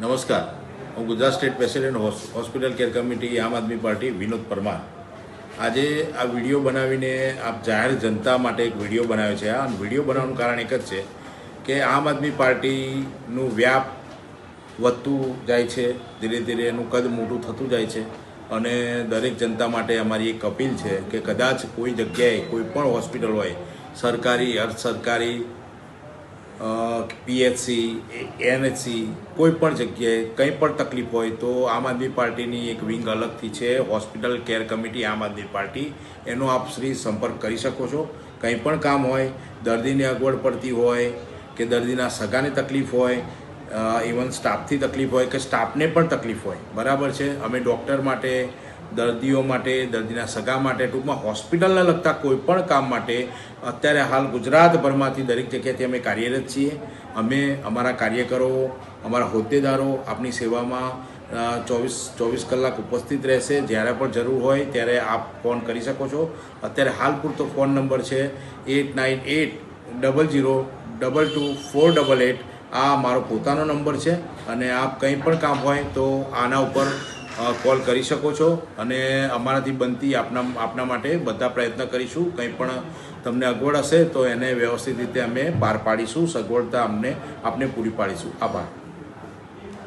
નમસ્કાર. હું Gujarat state president hospital care committee Aam Aadmi Party Vinod Parmar. આજે આ વીડિયો બનાવીને આપ જાહેર જનતા માટે એક વીડિયો બનાવ્યો છે. આ વીડિયો બનાવવાનું કારણ એક જ છે કે આમ આદમી પાર્ટીનું વ્યાપ વધતું જાય છે. ધીરે ધીરે એનું કદ મોટું થતું જાય છે. અને દરેક જનતા માટે અમારી એક અપીલ છે કે કદાચ કોઈ જગ્યાએ કોઈ પણ હોસ્પિટલ હોય, સરકારી, અર્ધ સરકારી પીએચસી, એનએચસી, કોઈ પણ જગ્યાએ કંઈ પણ તકલીફ હોય તો આમ આદમી પાર્ટીની એક વિંગ અલગથી છે, hospital care committee, Aam Aadmi party. એનો આપ શ્રી સંપર્ક કરી શકો છો. કંઈ પણ કામ હોય, દર્દીને અગવડ પડતી હોય કે દર્દીના સગાને તકલીફ હોય ઇવન સ્ટાફથી તકલીફ હોય કે સ્ટાફને પણ તકલીફ હોય. બરાબર છે? અમે ડૉક્ટર માટે દર્દીઓ માટે, દર્દીના સગા માટે, ટૂંકમાં હોસ્પિટલને લગતા કોઈ પણ કામ માટે અત્યારે હાલ ગુજરાતભરમાંથી દરેક જગ્યાએથી અમે કાર્યરત છીએ. અમે, અમારા કાર્યકરો, અમારા હોદ્દેદારો આપની સેવામાં ચોવીસ ચોવીસ કલાક ઉપસ્થિત રહેશે. જ્યારે પણ જરૂર હોય ત્યારે આપ ફોન કરી શકો છો. અત્યારે હાલ પૂરતો ફોન નંબર છે eight nine eight double zero double two four double eight. આ મારો પોતાનો નંબર છે અને આપ કંઈ પણ કામ હોય તો આના ઉપર કોલ કરી શકો છો અને અમારાથી બનતી આપના આપના માટે બધા પ્રયત્ન કરીશું. કંઈ પણ તમને અગવડ હશે તો એને વ્યવસ્થિત રીતે અમે પાર પાડીશું. સગવડતા અમને આપને પૂરી પાડીશું. આભાર.